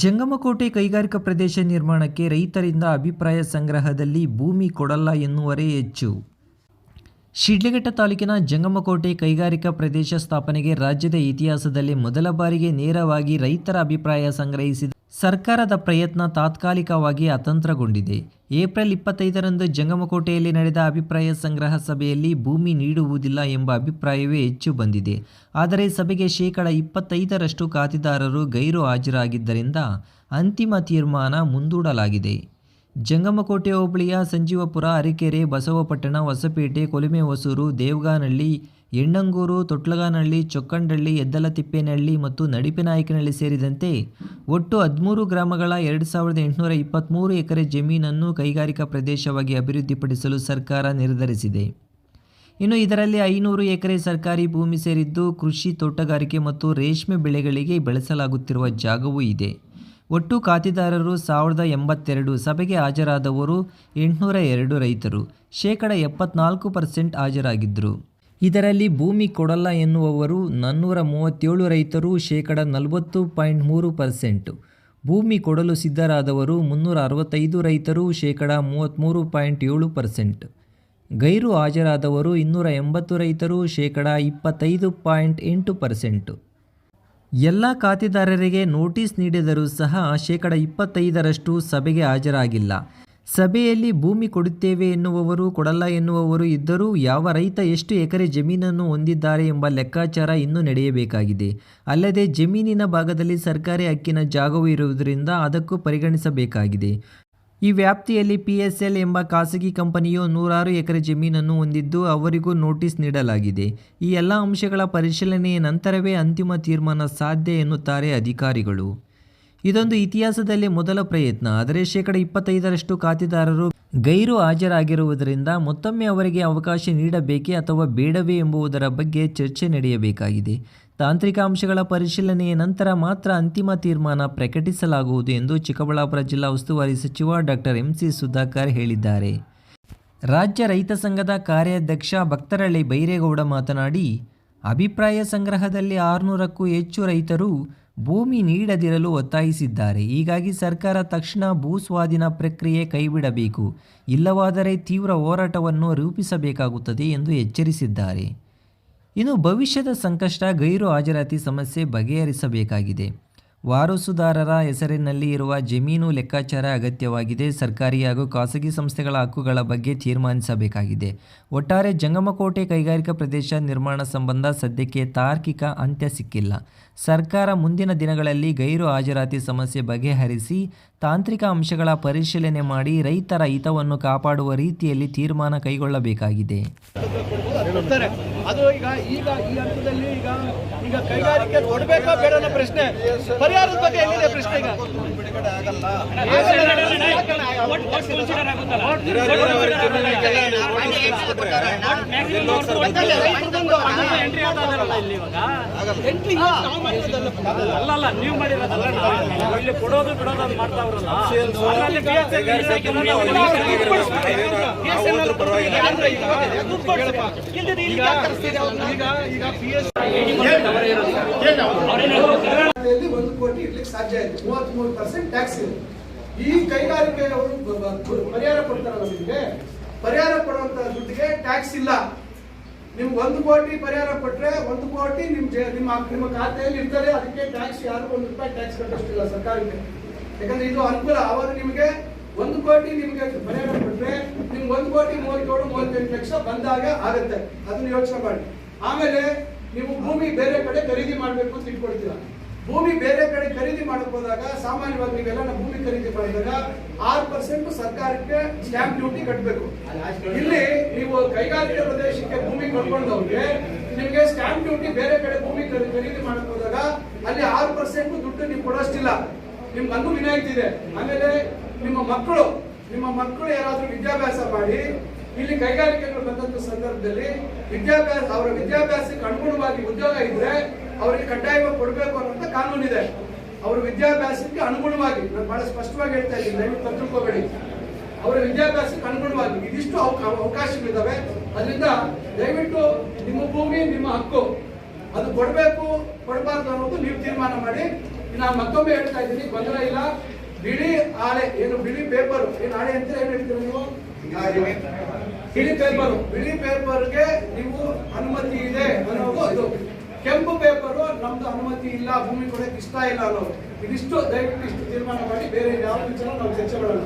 ಜಂಗಮಕೋಟೆ ಕೈಗಾರಿಕಾ ಪ್ರದೇಶ ನಿರ್ಮಾಣಕ್ಕೆ ರೈತರಿಂದ ಅಭಿಪ್ರಾಯ ಸಂಗ್ರಹದಲ್ಲಿ ಭೂಮಿ ಕೊಡಲ್ಲ ಎನ್ನುವರೇ ಹೆಚ್ಚು. ಶಿಡ್ಲಘಟ್ಟ ತಾಲೂಕಿನ ಜಂಗಮಕೋಟೆ ಕೈಗಾರಿಕಾ ಪ್ರದೇಶ ಸ್ಥಾಪನೆಗೆ ರಾಜ್ಯದ ಇತಿಹಾಸದಲ್ಲಿ ಮೊದಲ ಬಾರಿಗೆ ನೇರವಾಗಿ ರೈತರ ಅಭಿಪ್ರಾಯ ಸಂಗ್ರಹಿಸಿದ ಸರ್ಕಾರದ ಪ್ರಯತ್ನ ತಾತ್ಕಾಲಿಕವಾಗಿ ಅತಂತ್ರಗೊಂಡಿದೆ. ಏಪ್ರಿಲ್ ಇಪ್ಪತ್ತೈದರಂದು ಜಂಗಮಕೋಟೆಯಲ್ಲಿ ನಡೆದ ಅಭಿಪ್ರಾಯ ಸಂಗ್ರಹ ಸಭೆಯಲ್ಲಿ ಭೂಮಿ ನೀಡುವುದಿಲ್ಲ ಎಂಬ ಅಭಿಪ್ರಾಯವೇ ಹೆಚ್ಚು ಬಂದಿದೆ. ಆದರೆ ಸಭೆಗೆ ಶೇಕಡ ಇಪ್ಪತ್ತೈದರಷ್ಟು ಖಾತೆದಾರರು ಗೈರು ಹಾಜರಾಗಿದ್ದರಿಂದ ಅಂತಿಮ ತೀರ್ಮಾನ ಮುಂದೂಡಲಾಗಿದೆ. ಜಂಗಮಕೋಟೆ ಹೋಬಳಿಯ ಸಂಜೀವಪುರ, ಅರಿಕೆರೆ, ಬಸವಪಟ್ಟಣ, ಹೊಸಪೇಟೆ, ಕೊಲಿಮೆ, ಹೊಸೂರು, ದೇವಗಾನಹಳ್ಳಿ, ಎಣ್ಣಂಗೂರು, ತೊಟ್ಲಗಾನಹಳ್ಳಿ ಚೊಕ್ಕಂಡಳ್ಳಿ ಎದ್ದಲತಿಪ್ಪೇನಹಳ್ಳಿ ಮತ್ತು ನಡಿಪಿನಾಯಕನಹಳ್ಳಿ ಸೇರಿದಂತೆ ಒಟ್ಟು ಹದಿಮೂರು ಗ್ರಾಮಗಳ ಎರಡು ಸಾವಿರದ ಎಂಟುನೂರ ಇಪ್ಪತ್ತ್ಮೂರು ಎಕರೆ ಜಮೀನನ್ನು ಕೈಗಾರಿಕಾ ಪ್ರದೇಶವಾಗಿ ಅಭಿವೃದ್ಧಿಪಡಿಸಲು ಸರ್ಕಾರ ನಿರ್ಧರಿಸಿದೆ. ಇನ್ನು ಇದರಲ್ಲಿ ಐನೂರು ಎಕರೆ ಸರ್ಕಾರಿ ಭೂಮಿ ಸೇರಿದ್ದು ಕೃಷಿ ತೋಟಗಾರಿಕೆ ಮತ್ತು ರೇಷ್ಮೆ ಬೆಳೆಗಳಿಗೆ ಬೆಳೆಸಲಾಗುತ್ತಿರುವ ಜಾಗವೂ ಇದೆ. ಒಟ್ಟು ಖಾತೆದಾರರು ಸಾವಿರದ ಎಂಬತ್ತೆರಡು ಸಭೆಗೆ ಹಾಜರಾದವರು ಎಂಟುನೂರ ಎರಡು ರೈತರು. ಶೇಕಡ ಎಪ್ಪತ್ನಾಲ್ಕು ಪರ್ಸೆಂಟ್ ಹಾಜರಾಗಿದ್ದರು. ಇದರಲ್ಲಿ ಭೂಮಿ ಕೊಡಲ್ಲ ಎನ್ನುವವರು ನಾನ್ನೂರ ಮೂವತ್ತೇಳು ರೈತರು, ಶೇಕಡ ನಲವತ್ತು ಪಾಯಿಂಟ್ ಮೂರು ಪರ್ಸೆಂಟು. ಭೂಮಿ ಕೊಡಲು ಸಿದ್ಧರಾದವರು ಮುನ್ನೂರ ಅರವತ್ತೈದು ರೈತರು, ಶೇಕಡ ಮೂವತ್ತ್ಮೂರು ಪಾಯಿಂಟ್ ಏಳು ಪರ್ಸೆಂಟ್. ಗೈರು ಹಾಜರಾದವರು ಇನ್ನೂರ ಎಂಬತ್ತು ರೈತರು, ಶೇಕಡ ಇಪ್ಪತ್ತೈದು ಪಾಯಿಂಟ್ ಎಂಟು ಪರ್ಸೆಂಟು. ಎಲ್ಲ ಖಾತೆದಾರರಿಗೆ ನೋಟಿಸ್ ನೀಡಿದರೂ ಸಹ ಶೇಕಡ ಇಪ್ಪತ್ತೈದರಷ್ಟು ಸಭೆಗೆ ಹಾಜರಾಗಿಲ್ಲ. ಸಭೆಯಲ್ಲಿ ಭೂಮಿ ಕೊಡುತ್ತೇವೆ ಎನ್ನುವವರು, ಕೊಡಲ್ಲ ಎನ್ನುವವರು ಇದ್ದರೂ ಯಾವ ರೈತ ಎಷ್ಟು ಎಕರೆ ಜಮೀನನ್ನು ಹೊಂದಿದ್ದಾರೆ ಎಂಬ ಲೆಕ್ಕಾಚಾರ ಇನ್ನೂ ನಡೆಯಬೇಕಾಗಿದೆ. ಅಲ್ಲದೆ ಜಮೀನಿನ ಭಾಗದಲ್ಲಿ ಸರ್ಕಾರಿ ಹಕ್ಕಿನ ಜಾಗವೂ ಇರುವುದರಿಂದ ಅದಕ್ಕೂ ಪರಿಗಣಿಸಬೇಕಾಗಿದೆ. ಈ ವ್ಯಾಪ್ತಿಯಲ್ಲಿ ಪಿ ಎಸ್ ಎಲ್ ಎಂಬ ಖಾಸಗಿ ಕಂಪನಿಯು ನೂರಾರು ಎಕರೆ ಜಮೀನನ್ನು ಹೊಂದಿದ್ದು ಅವರಿಗೂ ನೋಟಿಸ್ ನೀಡಲಾಗಿದೆ. ಈ ಎಲ್ಲ ಅಂಶಗಳ ಪರಿಶೀಲನೆಯ ನಂತರವೇ ಅಂತಿಮ ತೀರ್ಮಾನ ಸಾಧ್ಯ ಎನ್ನುತ್ತಾರೆ ಅಧಿಕಾರಿಗಳು. ಇದೊಂದು ಇತಿಹಾಸದಲ್ಲಿ ಮೊದಲ ಪ್ರಯತ್ನ. ಆದರೆ ಶೇಕಡ ಇಪ್ಪತ್ತೈದರಷ್ಟು ಖಾತೆದಾರರು ಗೈರು ಹಾಜರಾಗಿರುವುದರಿಂದ ಮತ್ತೊಮ್ಮೆ ಅವರಿಗೆ ಅವಕಾಶ ನೀಡಬೇಕೇ ಅಥವಾ ಬೇಡವೇ ಎಂಬುದರ ಬಗ್ಗೆ ಚರ್ಚೆ ನಡೆಯಬೇಕಾಗಿದೆ. ತಾಂತ್ರಿಕ ಅಂಶಗಳ ಪರಿಶೀಲನೆಯ ನಂತರ ಮಾತ್ರ ಅಂತಿಮ ತೀರ್ಮಾನ ಪ್ರಕಟಿಸಲಾಗುವುದು ಎಂದು ಚಿಕ್ಕಬಳ್ಳಾಪುರ ಜಿಲ್ಲಾ ಉಸ್ತುವಾರಿ ಸಚಿವ ಡಾಕ್ಟರ್ ಎಂ ಸಿ ಸುಧಾಕರ್ ಹೇಳಿದ್ದಾರೆ. ರಾಜ್ಯ ರೈತ ಸಂಘದ ಕಾರ್ಯಾಧ್ಯಕ್ಷ ಭಕ್ತರಳ್ಳಿ ಬೈರೇಗೌಡ ಮಾತನಾಡಿ, ಅಭಿಪ್ರಾಯ ಸಂಗ್ರಹದಲ್ಲಿ ಆರುನೂರಕ್ಕೂ ಹೆಚ್ಚು ರೈತರು ಭೂಮಿ ನೀಡದಿರಲು ಒತ್ತಾಯಿಸಿದ್ದಾರೆ. ಹೀಗಾಗಿ ಸರ್ಕಾರ ತಕ್ಷಣ ಭೂಸ್ವಾಧೀನ ಪ್ರಕ್ರಿಯೆ ಕೈಬಿಡಬೇಕು. ಇಲ್ಲವಾದರೆ ತೀವ್ರ ಹೋರಾಟವನ್ನು ರೂಪಿಸಬೇಕಾಗುತ್ತದೆ ಎಂದು ಎಚ್ಚರಿಸಿದ್ದಾರೆ. ಇನ್ನು ಭವಿಷ್ಯದ ಸಂಕಷ್ಟ, ಗೈರು ಹಾಜರಾತಿ ಸಮಸ್ಯೆ ಬಗೆಹರಿಸಬೇಕಾಗಿದೆ. ವಾರಸುದಾರರ ಹೆಸರಿನಲ್ಲಿ ಇರುವ ಜಮೀನು ಲೆಕ್ಕಾಚಾರ ಅಗತ್ಯವಾಗಿದೆ. ಸರ್ಕಾರಿ ಹಾಗೂ ಖಾಸಗಿ ಸಂಸ್ಥೆಗಳ ಹಕ್ಕುಗಳ ಬಗ್ಗೆ ತೀರ್ಮಾನಿಸಬೇಕಾಗಿದೆ. ಒಟ್ಟಾರೆ ಜಂಗಮಕೋಟೆ ಕೈಗಾರಿಕಾ ಪ್ರದೇಶ ನಿರ್ಮಾಣ ಸಂಬಂಧ ಸದ್ಯಕ್ಕೆ ತಾರ್ಕಿಕ ಅಂತ್ಯ ಸಿಕ್ಕಿಲ್ಲ. ಸರ್ಕಾರ ಮುಂದಿನ ದಿನಗಳಲ್ಲಿ ಗೈರು ಹಾಜರಾತಿ ಸಮಸ್ಯೆ ಬಗೆಹರಿಸಿ ತಾಂತ್ರಿಕ ಅಂಶಗಳ ಪರಿಶೀಲನೆ ಮಾಡಿ ರೈತರ ಹಿತವನ್ನು ಕಾಪಾಡುವ ರೀತಿಯಲ್ಲಿ ತೀರ್ಮಾನ ಕೈಗೊಳ್ಳಬೇಕಾಗಿದೆ ಅದು ಈಗ ಈಗ ಈ ಹಂತದಲ್ಲಿ ಈಗ ಈಗ ಕೈಗಾರಿಕೆ ಕೊಡ್ಬೇಕಾ ಬೇಡ ಪ್ರಶ್ನೆ ಪರಿಹಾರದ ಬಗ್ಗೆ ಎಲ್ಲಿದೆ ಪ್ರಶ್ನೆ ಈಗ ಎಂಟ್ರಿ ನಾವು ಮಾಡಿರೋದಲ್ಲ. ಇಲ್ಲಿ ಕೊಡೋದು ಬಿಡೋದು ಮಾಡ್ತಾವ್ರಲ್ಲ. ಒಂದು ಕೋಟಿ ಇರ್ಲಿಕ್ಕೆ ಸಾಧ್ಯ ಇದೆ ಮೂವತ್ಮೂರು ಪರ್ಸೆಂಟ್ ಟ್ಯಾಕ್ಸ್ ಇದೆ. ಈ ಬ- ಪರಿಹಾರ ಕೊಡ್ತಾರಲ್ಲ ನಿಮಗೆ. ಪರಿಹಾರ ಕೊಡುವಂತ ದುಡ್ಡಿಗೆ ಟ್ಯಾಕ್ಸ್ ಇಲ್ಲ. ನಿಮ್ಗೆ ಒಂದು ಕೋಟಿ ಪರಿಹಾರ ಕೊಟ್ರೆ ಒಂದು ಕೋಟಿ ನಿಮ್ ನಿಮ್ಮ ನಿಮ್ಮ ಖಾತೆಯಲ್ಲಿ ಇರ್ತಾರೆ ಅದಕ್ಕೆ ಟ್ಯಾಕ್ಸ್ ಯಾರು ಒಂದು ರೂಪಾಯಿ ಟ್ಯಾಕ್ಸ್ ಕಟ್ಟೋಷ್ಟಿಲ್ಲ ಸರ್ಕಾರಕ್ಕೆ. ಯಾಕಂದ್ರೆ ಇದು ಅನುಕೂಲ. ಅವಾಗ ನಿಮಗೆ ಒಂದು ಕೋಟಿ ನಿಮ್ಗೆ ಪರಿಹಾರ ಕೊಟ್ರೆ ನಿಮ್ಗೆ ಒಂದು ಕೋಟಿ ಮೂವತ್ತೇಳು, ಮೂವತ್ತೆಂಟು ಲಕ್ಷ ಬಂದಾಗ ಆಗುತ್ತೆ. ಅದನ್ನ ಯೋಚನೆ ಮಾಡಿ. ಆಮೇಲೆ ನೀವು ಭೂಮಿ ಬೇರೆ ಕಡೆ ಖರೀದಿ ಮಾಡಬೇಕು ಅಂತ ಇಟ್ಕೊಳ್ತೀರಾ? ಭೂಮಿ ಬೇರೆ ಕಡೆ ಖರೀದಿ ಹೋದಾಗ ಸಾಮಾನ್ಯವಾಗಿ ನೀವೆಲ್ಲ ನಾವು ಭೂಮಿ ಖರೀದಿ ಮಾಡಿದಾಗ ಆರು ಪರ್ಸೆಂಟ್ ಸರ್ಕಾರಕ್ಕೆ ಸ್ಟ್ಯಾಂಪ್ ಡ್ಯೂಟಿ ಕಟ್ಟಬೇಕು ಇಲ್ಲಿ ನೀವು ಕೈಗಾರಿಕೆ ಪ್ರದೇಶಕ್ಕೆ ಭೂಮಿ ಕೊಂಡ್ಕೊಂಡವ್ರಿಗೆ ನಿಮಗೆ ಸ್ಟ್ಯಾಂಪ್ ಡ್ಯೂಟಿ ಬೇರೆ ಕಡೆ ಭೂಮಿ ಖರೀ- ಖರೀದಿ ಮಾಡಕ್ ಅಲ್ಲಿ ಆರು ಪರ್ಸೆಂಟ್ ದುಡ್ಡು ನೀವು ಕೊಡೋಷ್ಟಿಲ್ಲ. ನಿಮ್ಗೆ ಅಂದು ವಿನಾಯಿತಿ ಇದೆ. ಆಮೇಲೆ ನಿಮ್ಮ ಮಕ್ಕಳು ನಿಮ್ಮ ಮಕ್ಕಳು ಯಾರಾದರೂ ವಿದ್ಯಾಭ್ಯಾಸ ಮಾಡಿ ಇಲ್ಲಿ ಕೈಗಾರಿಕೆಗಳು ಬಂದಂತ ಸಂದರ್ಭದಲ್ಲಿ ವಿದ್ಯಾಭ್ಯಾಸ, ಅವರ ವಿದ್ಯಾಭ್ಯಾಸಕ್ಕೆ ಅನುಗುಣವಾಗಿ ಉದ್ಯೋಗ ಇದ್ರೆ ಅವರಿಗೆ ಕಡ್ಡಾಯವಾಗಿ ಕೊಡಬೇಕು ಅನ್ನುವಂಥ ಕಾನೂನಿದೆ. ಅವರ ವಿದ್ಯಾಭ್ಯಾಸಕ್ಕೆ ಅನುಗುಣವಾಗಿ ನಾನು ಬಹಳ ಸ್ಪಷ್ಟವಾಗಿ ಹೇಳ್ತಾ ಇದ್ದೀನಿ ದಯವಿಟ್ಟು ತಿಳ್ಕೋಬೇಡಿ ಅವರ ವಿದ್ಯಾಭ್ಯಾಸಕ್ಕೆ ಅನುಗುಣವಾಗಿ ಇದಿಷ್ಟು ಅವಕಾಶಗಳಿದ್ದಾವೆ ಅದರಿಂದ ದಯವಿಟ್ಟು ನಿಮ್ಮ ಭೂಮಿ ನಿಮ್ಮ ಹಕ್ಕು ಅದು ಕೊಡಬೇಕು ಕೊಡಬಾರ್ದು ಅನ್ನೋದು ನೀವು ತೀರ್ಮಾನ ಮಾಡಿ. ನಾನು ಮತ್ತೊಮ್ಮೆ ಹೇಳ್ತಾ ಇದ್ದೀನಿ ಗೊಂದಲ ಇಲ್ಲ. ಬಿಳಿ ಆಳೆ ಏನು ಬಿಳಿ ಪೇಪರ್ ಏನು ಆಳೆ ಅಂತ ಏನು ಹೇಳ್ತೀರಾ ನೀವು? ಬಿಳಿ ಪೇಪರ್ ಬಿಳಿ ಪೇಪರ್ಗೆ ನೀವು ಅನುಮತಿ ಇದೆ ಅನ್ನೋದು ಇದು ಕೆಂಪು ಪೇಪರು ನಮ್ದು ಅನುಮತಿ ಇಲ್ಲ, ಭೂಮಿ ಕೊಡಕ್ಕೆ ಇಷ್ಟ ಇಲ್ಲ ಅನ್ನೋದು. ಇದಿಷ್ಟು ದಯವಿಟ್ಟು ಇಷ್ಟು ತೀರ್ಮಾನ ಮಾಡಿ ಬೇರೆ ಯಾವ ವಿಚಾರ ನಾವು ಚರ್ಚೆ ಮಾಡೋಣ